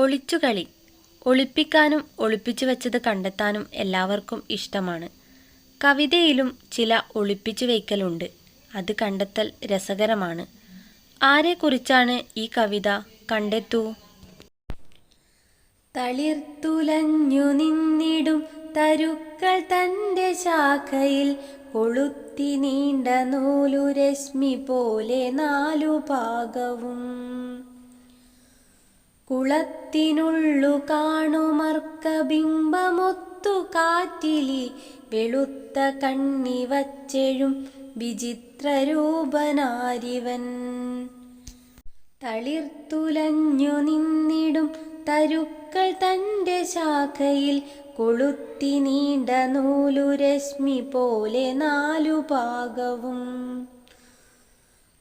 ഒളിച്ചുകളി. ഒളിപ്പിക്കാനും ഒളിപ്പിച്ചു വെച്ചത് കണ്ടെത്താനും എല്ലാവർക്കും ഇഷ്ടമാണ്. കവിതയിലും ചില ഒളിപ്പിച്ചു വയ്ക്കലുണ്ട്. അത് കണ്ടെത്തൽ രസകരമാണ്. ആരെക്കുറിച്ചാണ് ഈ കവിത? കണ്ടെത്തൂ. തളിർത്തുലഞ്ഞു നിന്നിടും തരുക്കൾ തന്റെ ശാഖയിൽ. കൊളുത്തി നീണ്ട നൂലു രശ്മി പോലെ നാലു ഭാഗവും. കുളത്തിനുള്ളു കാണുമർക്ക ബിംബമൊത്തു കാറ്റിലി വെളുത്ത കണ്ണി വച്ചെഴും വിചിത്രരൂപനാരിവൻ. തളിർത്തുലഞ്ഞു നിന്നിടും തരുക്കൾ തന്റെ ശാഖയിൽ കൊളുത്തി നീണ്ട നൂലുരശ്മി പോലെ നാലു ഭാഗവും.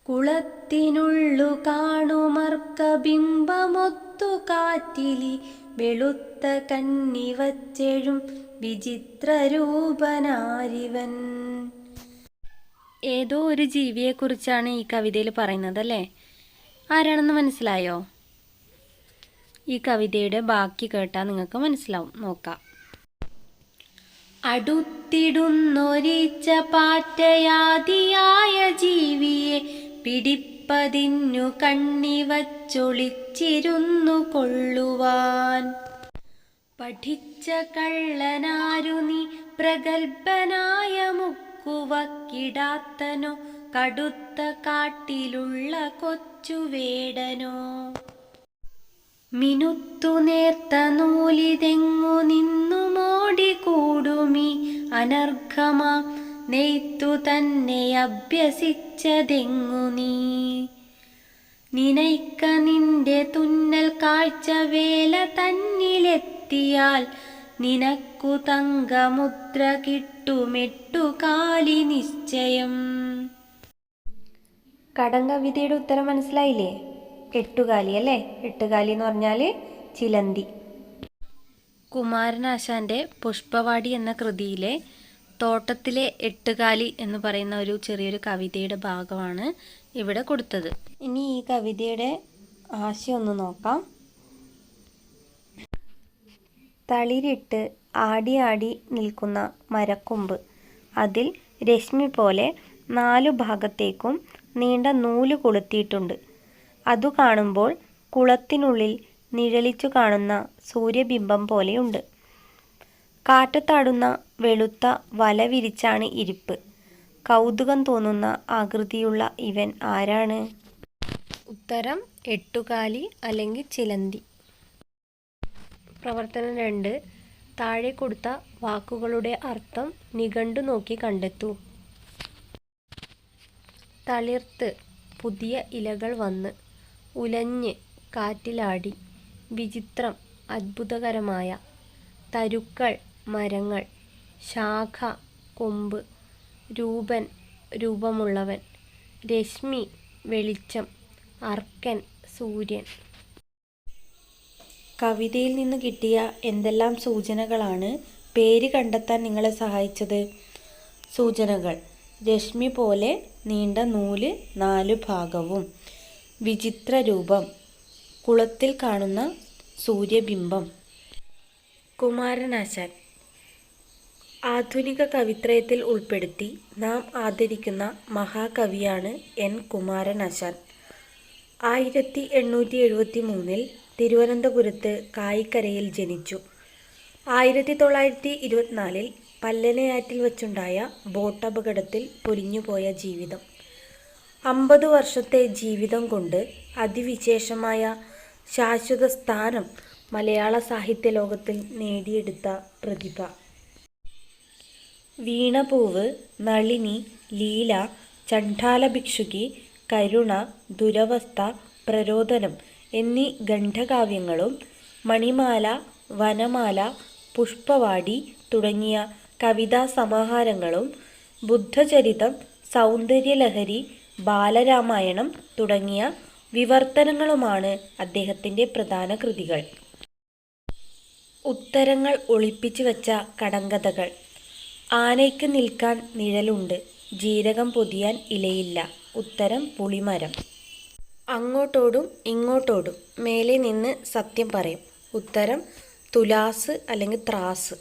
കുളത്തിനുള്ളു കാണുമർക്ക ബിംബമൊത്തു കാറ്റിലി വെളുത്ത കന്നിവച്ചെഴും വച്ചെഴും വിചിത്ര രൂപനാരിവൻ ഏതോ ഒരു ജീവിയെക്കുറിച്ചാണ് ഈ കവിതയിൽ പറയുന്നത് അല്ലേ ആരാണെന്ന് മനസ്സിലായോ? ഈ കവിതയുടെ ബാക്കി കേട്ടാൽ നിങ്ങൾക്ക് മനസ്സിലാവും. നോക്കാം. അടുത്തിടുന്നൊരിച്ച പാറ്റയാദിയായ ജീവിയെ പിടിപ്പതിന്നു കണ്ണിവച്ചൊളിച്ചിരുന്നു കൊള്ളുവാൻ. പഠിച്ച കള്ളനാരു നീ പ്രഗത്ഭനായ മുക്കുവക്കിടാത്തനോ കടുത്ത കാട്ടിലുള്ള കൊച്ചുവേടനോ. മിനുത്തു നേർത്ത നൂലിതെങ്ങു നിന്നു മോടി കൂടുമി അനർഘമാം നെയ്ത്തു തന്നെ അഭ്യസിച്ചതെങ്ങു നീ? നിനയ്ക്ക നിന്റെ തുന്നൽ കാഴ്ച വേല തന്നിലെത്തിയാൽ നിനക്കു തങ്കമുദ്ര കിട്ടുമെട്ടു കാലി നിശ്ചയം. കടങ്കവിതയുടെ ഉത്തരം മനസ്സിലായില്ലേ? എട്ടുകാലി അല്ലേ? എട്ടുകാലി എന്ന് പറഞ്ഞാൽ ചിലന്തി. കുമാരനാശാന്റെ പുഷ്പവാടി എന്ന കൃതിയിലെ തോട്ടത്തിലെ എട്ടുകാലി എന്ന് പറയുന്ന ഒരു ചെറിയൊരു കവിതയുടെ ഭാഗമാണ് ഇവിടെ കൊടുത്തത്. ഇനി ഈ കവിതയുടെ ആശയം ഒന്ന് നോക്കാം. തളിരിട്ട് ആടി ആടി നിൽക്കുന്ന മരക്കൊമ്പ്. അതിൽ രശ്മി പോലെ നാലു ഭാഗത്തേക്കും നീണ്ട നൂൽ കൊളുത്തിയിട്ടുണ്ട്. അതു കാണുമ്പോൾ കുളത്തിനുള്ളിൽ നിഴലിച്ചു കാണുന്ന സൂര്യബിംബം പോലെയുണ്ട്. കാറ്റത്താടുന്ന വെളുത്ത വല വിരിച്ചാണ് ഇരിപ്പ്. കൗതുകം തോന്നുന്ന ആകൃതിയുള്ള ഇവൻ ആരാണ്? ഉത്തരം എട്ടുകാലി അല്ലെങ്കിൽ ചിലന്തി. പ്രവർത്തനം രണ്ട്. താഴെ കൊടുത്ത വാക്കുകളുടെ അർത്ഥം നിഘണ്ടു നോക്കി കണ്ടെത്തൂ. തളിർത്ത് പുതിയ ഇലകൾ വന്ന് ഉലഞ്ഞ് കാറ്റിലാടി വിചിത്രം അത്ഭുതകരമായ തരുക്കൾ മരങ്ങൾ ശാഖ കൊമ്പ് രൂപൻ രൂപമുള്ളവൻ രശ്മി വെളിച്ചം അർക്കൻ സൂര്യൻ. കവിതയിൽ നിന്ന് കിട്ടിയ എന്തെല്ലാം സൂചനകളാണ് പേര് കണ്ടെത്താൻ നിങ്ങളെ സഹായിച്ചത്? സൂചനകൾ. രശ്മി പോലെ നീണ്ട നൂൽ നാലു ഭാഗവും. വിചിത്ര രൂപം. കുളത്തിൽ കാണുന്ന സൂര്യബിംബം. കുമാരനാശാൻ. ആധുനിക കവിത്രയത്തിൽ ഉൾപ്പെടുത്തി നാം ആദരിക്കുന്ന മഹാകവിയാണ് എൻ. കുമാരനാശാൻ ആയിരത്തി എണ്ണൂറ്റി എഴുപത്തി മൂന്നിൽ തിരുവനന്തപുരത്ത് കായിക്കരയിൽ ജനിച്ചു. ആയിരത്തി തൊള്ളായിരത്തി ഇരുപത്തിനാലിൽ പല്ലനയാറ്റിൽ വച്ചുണ്ടായ ബോട്ടപകടത്തിൽ പൊലിഞ്ഞുപോയ ജീവിതം. അമ്പത് വർഷത്തെ ജീവിതം കൊണ്ട് അതിവിശേഷമായ ശാശ്വത സ്ഥാനം മലയാള സാഹിത്യ ലോകത്തിൽ നേടിയെടുത്ത പ്രതിഭ. വീണപൂവ് നളിനി ലീല ചണ്ഡാല ഭിക്ഷുകി കരുണ ദുരവസ്ഥ പ്രരോദനം എന്നീ ഖണ്ഡകാവ്യങ്ങളും മണിമാല വനമാല പുഷ്പവാടി തുടങ്ങിയ കവിതാ സമാഹാരങ്ങളും ബുദ്ധചരിതം സൗന്ദര്യലഹരി ബാലരാമായണം തുടങ്ങിയ വിവർത്തനങ്ങളുമാണ് അദ്ദേഹത്തിന്റെ പ്രധാന കൃതികൾ. ഉത്തരങ്ങൾ ഒളിപ്പിച്ചു വച്ച കടങ്കഥകൾ. ആനയ്ക്ക് നിൽക്കാൻ നിഴലുണ്ട്. ജീരകം പൊതിയാൻ ഇലയില്ല. ഉത്തരം പുളിമരം. അങ്ങോട്ടോടും ഇങ്ങോട്ടോടും മേലെ നിന്ന് സത്യം പറയും. ഉത്തരം തുലാസ് അല്ലെങ്കിൽ ത്രാസ്.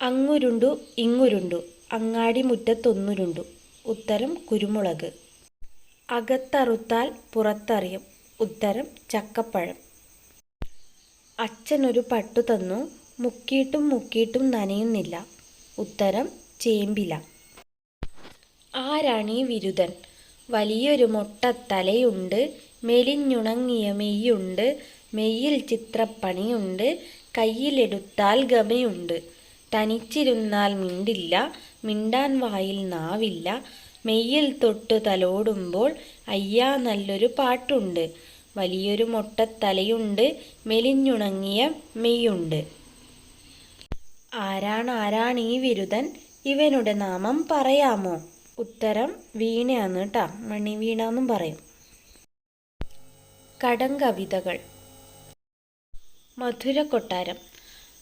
അങ്ങുരുണ്ടു ഇങ്ങുരുണ്ടു. അങ്ങാടി മുറ്റത്തൊന്നുരുണ്ടു ഉത്തരം കുരുമുളക്. അകത്തറുത്താൽ പുറത്തറിയും. ഉത്തരം ചക്കപ്പഴം. അച്ഛനൊരു പട്ടു തന്നു. മുക്കിയിട്ടും മുക്കിയിട്ടും നനയുന്നില്ല. ഉത്തരം ചേമ്പില. ആരാണീ വിരുദൻ വലിയൊരു മൊട്ടത്തലയുണ്ട് മെലിഞ്ഞുണങ്ങിയ മെയ്യുണ്ട് മെയ്യിൽ ചിത്രപ്പണിയുണ്ട് കയ്യിലെടുത്താൽ ഗമയുണ്ട്. തനിച്ചിരുന്നാൽ മിണ്ടില്ല മിണ്ടാൻ വായിൽ നാവില്ല. മെയ്യിൽ തൊട്ട് തലോടുമ്പോൾ അയ്യാ നല്ലൊരു പാട്ടുണ്ട്. വലിയൊരു മൊട്ടത്തലയുണ്ട് മെലിഞ്ഞുണങ്ങിയ മെയ്യുണ്ട്. ആരാണാരാണീ വിരുദൻ ഇവനുടെ നാമം പറയാമോ? ഉത്തരം വീണയാണ് കേട്ടാ മണിവീണ എന്നും പറയും. കടങ്കവിതകൾ മധുര കൊട്ടാരം.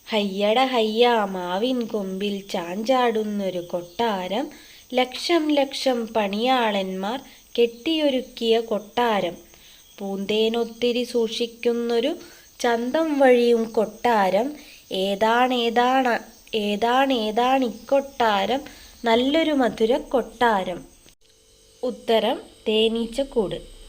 ഹയ്യട ഹയ്യ മാവിൻ കൊമ്പിൽ ചാഞ്ചാടുന്നൊരു കൊട്ടാരം. ലക്ഷം ലക്ഷം പണിയാളന്മാർ കെട്ടിയൊരുക്കിയ കൊട്ടാരം. പൂന്തേനൊത്തിരി സൂക്ഷിക്കുന്നൊരു ചന്തം വഴിയും കൊട്ടാരം. ഏതാണേതാണ് ഏതാണേതാണിക്കൊട്ടാരം നല്ലൊരു മധുര കൊട്ടാരം ഉത്തരം തേനീച്ചക്കൂട്.